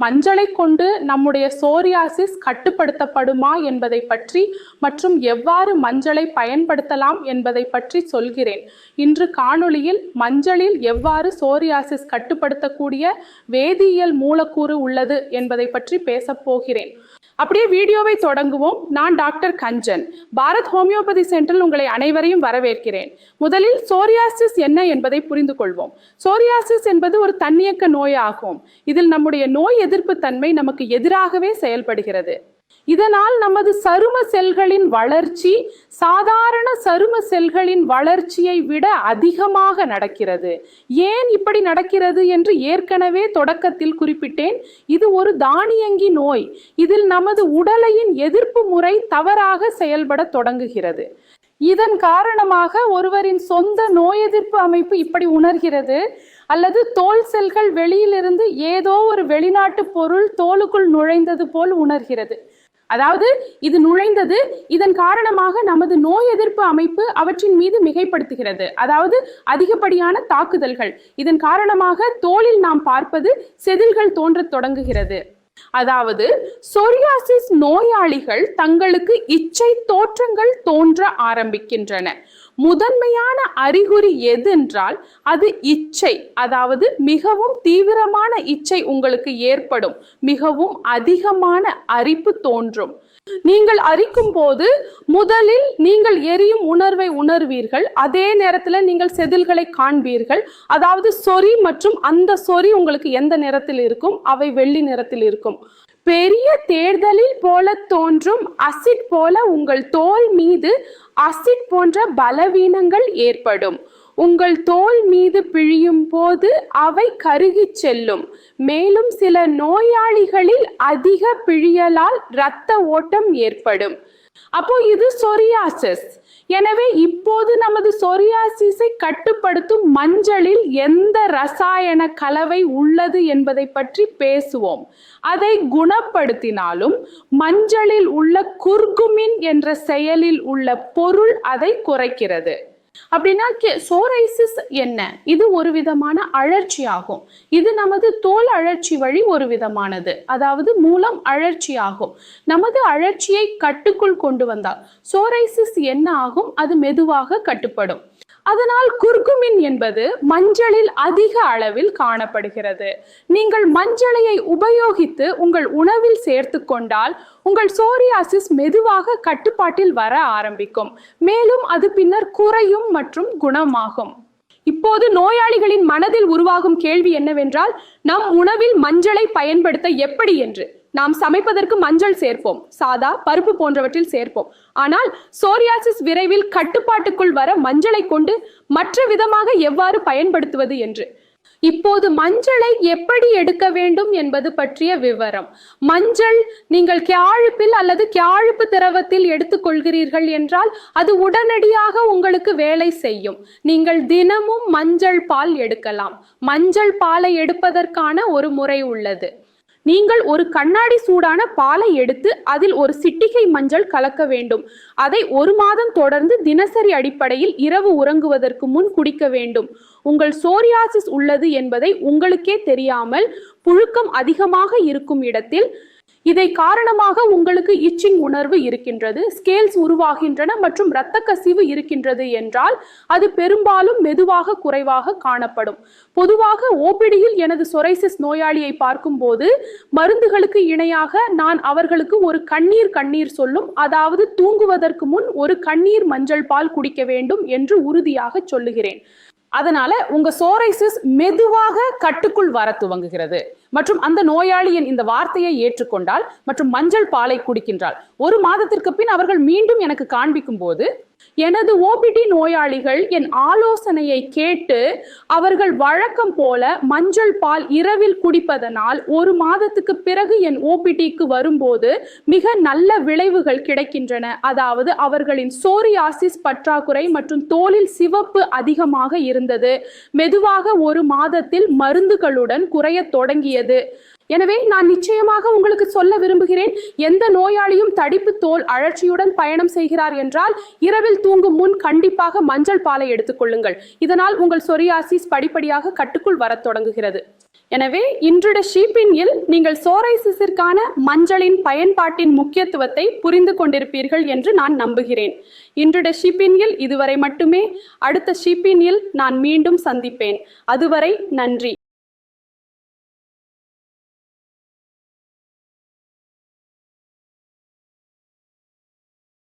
மஞ்சளை கொண்டு நம்முடைய சோரியாசிஸ் கட்டுப்படுத்தப்படுமா என்பதை பற்றி மற்றும் எவ்வாறு மஞ்சளை பயன்படுத்தலாம் என்பதை பற்றி சொல்கிறேன். இன்று காணொளியில் மஞ்சளில் எவ்வாறு சோரியாசிஸ் கட்டுப்படுத்தக்கூடிய வேதியியல் மூலக்கூறு உள்ளது என்பதை பற்றி பேசப் போகிறேன். அப்படியே வீடியோவை தொடங்குவோம். நான் டாக்டர் கஞ்சன். பாரத் ஹோமியோபதி சென்டரில் உங்களை அனைவரையும் வரவேற்கிறேன். முதலில் சோரியாசிஸ் என்ன என்பதை புரிந்து கொள்வோம். சோரியாசிஸ் என்பது ஒரு தன்னியக்க நோயாகும். இதில் நம்முடைய நோய் எதிர்ப்பு தன்மை நமக்கு எதிராகவே செயல்படுகிறது. இதனால் நமது சரும செல்களின் வளர்ச்சி சாதாரண சரும செல்களின் வளர்ச்சியை விட அதிகமாக நடக்கிறது. ஏன் இப்படி நடக்கிறது என்று ஏற்கனவே தொடக்கத்தில் குறிப்பிட்டேன். இது ஒரு தானியங்கி நோய். இதில் நமது உடலையின் எதிர்ப்பு முறை தவறாக செயல்பட தொடங்குகிறது. இதன் காரணமாக ஒருவரின் சொந்த நோய் எதிர்ப்பு அமைப்பு இப்படி உணர்கிறது. அல்லது தோல் செல்கள் வெளியிலிருந்து ஏதோ ஒரு வெளிநாட்டு பொருள் தோலுக்குள் நுழைந்தது போல் உணர்கிறது. அதாவது இது நுழைந்தது இதன் காரணமாக நமது நோய் எதிர்ப்பு அமைப்பு அவற்றின் மீது மிகைப்படுத்துகிறது. அதாவது அதிகப்படியான தாக்குதல்கள். இதன் காரணமாக தோலில் நாம் பார்ப்பது செதில்கள் தோன்றத் தொடங்குகிறது. அதாவது சொரியாசிஸ் நோயாளிகள் தங்களுக்கு இச்சை தோற்றங்கள் தோன்ற ஆரம்பிக்கின்றன. முதன்மையான அறிகுறி எதென்றால் அது இச்சை. அதாவது மிகவும் தீவிரமான இச்சை உங்களுக்கு ஏற்படும். மிகவும் அதிகமான அரிப்பு தோன்றும். நீங்கள் அரிக்கும் போது முதலில் நீங்கள் எரியும் உணர்வை உணர்வீர்கள். அதே நேரத்தில் நீங்கள் செதில்களை காண்பீர்கள். அதாவது சொறி மற்றும் அந்த சொறி உங்களுக்கு எந்த நிறத்தில் இருக்கும்? அவை வெள்ளி நிறத்தில் இருக்கும். பெரிய தேர்தலில் போல தோன்றும் அசிட் போல உங்கள் தோல் மீது அசிட் போன்ற பலவீனங்கள் ஏற்படும். உங்கள் தோல் மீது பிழியும் போது அவை கருகிச் செல்லும். மேலும் சில நோயாளிகளில் அதிக பிழியலால் இரத்த ஓட்டம் ஏற்படும். அப்போ இது சொரியாசிஸ். எனவே இப்போது நமது சொரியாசிஸை கட்டுப்படுத்தும் மஞ்சளில் எந்த ரசாயன கலவை உள்ளது என்பதை பற்றி பேசுவோம். அதை குணப்படுத்தினாலும் மஞ்சளில் உள்ள குர்குமின் என்ற செயலில் உள்ள பொருள் அதை குறைக்கிறது. அப்படின்னா சோரைசிஸ் என்ன? இது ஒரு விதமான அழற்சி ஆகும். இது நமது தோல் அழற்சி வழி ஒரு விதமானது. அதாவது மூலம் அழற்சி ஆகும். நமது அழற்சியை கட்டுக்குள் கொண்டு வந்தால் சோரைசிஸ் என்ன ஆகும்? அது மெதுவாக கட்டுப்படும். அதனால் குர்குமின் என்பது மஞ்சளில் அதிக அளவில் காணப்படுகிறது. நீங்கள் மஞ்சளையை உபயோகித்து உங்கள் உணவில் சேர்த்து கொண்டால் உங்கள் சோரியாசிஸ் மெதுவாக கட்டுப்பாட்டில் வர ஆரம்பிக்கும். மேலும் அது பின்னர் குறையும் மற்றும் குணமாகும். இப்போது நோயாளிகளின் மனதில் உருவாகும் கேள்வி என்னவென்றால் நம் உணவில் மஞ்சளை பயன்படுத்த எப்படி என்று. நாம் சமைப்பதற்கு மஞ்சள் சேர்ப்போம். சாதா பருப்பு போன்றவற்றில் சேர்ப்போம். ஆனால் சோரியாசிஸ் விரைவில் கட்டுப்பாட்டுக்குள் வர மஞ்சளை கொண்டு மற்ற விதமாக எவ்வாறு பயன்படுத்துவது என்று. இப்போது மஞ்சளை எப்படி எடுக்க வேண்டும் என்பது பற்றிய விவரம். மஞ்சள் நீங்கள் கியாழுப்பில் அல்லது கியாழுப்பு திரவத்தில் எடுத்துக்கொள்கிறீர்கள் என்றால் அது உடனடியாக உங்களுக்கு வேலை செய்யும். நீங்கள் தினமும் மஞ்சள் பால் எடுக்கலாம். மஞ்சள் பாலை எடுப்பதற்கான ஒரு முறை உள்ளது. நீங்கள் ஒரு கண்ணாடி சூடான பாலை எடுத்து அதில் ஒரு சிட்டிகை மஞ்சள் கலக்க வேண்டும். அதை ஒரு மாதம் தொடர்ந்து தினசரி அடிப்படையில் இரவு உறங்குவதற்கு முன் குடிக்க வேண்டும். உங்கள் சோரியாசிஸ் உள்ளது என்பதை உங்களுக்கே தெரியாமல் புழுக்கம் அதிகமாக இருக்கும் இடத்தில் இதை காரணமாக உங்களுக்கு இச்சிங் உணர்வு இருக்கின்றது ஸ்கேல்ஸ் உருவாகின்றன மற்றும் இரத்த கசிவு இருக்கின்றது என்றால் அது பெரும்பாலும் மெதுவாக குறைவாக காணப்படும். பொதுவாக ஓபிடியில் எனது சொரைசிஸ் நோயாளியை பார்க்கும்போது மருந்துகளுக்கு இணையாக நான் அவர்களுக்கு ஒரு கண்ணீர் கண்ணீர் சொல்லும் அதாவது தூங்குவதற்கு முன் ஒரு கண்ணீர் மஞ்சள் பால் குடிக்க வேண்டும் என்று உறுதியாக சொல்லுகிறேன். அதனால உங்க சோரைசிஸ் மெதுவாக கட்டுக்குள் வர துவங்குகிறது. மற்றும் அந்த நோயாளியின் இந்த வார்த்தையை ஏற்றுக்கொண்டால் மற்றும் மஞ்சள் பாலை குடிக்கின்றால் ஒரு மாதத்திற்கு பின் அவர்கள் மீண்டும் எனக்கு காண்பிக்கும் போது எனது ஓபிடி நோயாளிகள் என் ஆலோசனையை கேட்டு அவர்கள் வழக்கம் போல மஞ்சள் பால் இரவில் குடிப்பதனால் ஒரு மாதத்துக்கு பிறகு என் ஓபிடிக்கு வரும்போது மிக நல்ல விளைவுகள் கிடைக்கின்றன. அதாவது அவர்களின் சோரியாசிஸ் பற்றாக்குறை மற்றும் தோலில் சிவப்பு அதிகமாக இருந்தது. மெதுவாக ஒரு மாதத்தில் மருந்துகளுடன் குறையத் தொடங்கியது. எனவே நான் நிச்சயமாக உங்களுக்கு சொல்ல விரும்புகிறேன் எந்த நோயாளியும் தடிப்பு தோல் அழற்சியுடன் பயணம் செய்கிறார் என்றால் இரவில் தூங்கும் முன் கண்டிப்பாக மஞ்சள் பாலை எடுத்துக்கொள்ளுங்கள் இதனால் உங்கள் சொரியாசிஸ் படிப்படியாக கட்டுக்குள் வரத் தொடங்குகிறது. எனவே இன்றுட ஷீப்பின் இல் நீங்கள் சோரைசிஸிற்கான மஞ்சளின் பயன்பாட்டின் முக்கியத்துவத்தை புரிந்து கொண்டிருப்பீர்கள் என்று நான் நம்புகிறேன். இன்றுட ஷீப்பின் இதுவரை மட்டுமே அடுத்த ஷீப்பின் நான் மீண்டும் சந்திப்பேன். அதுவரை நன்றி.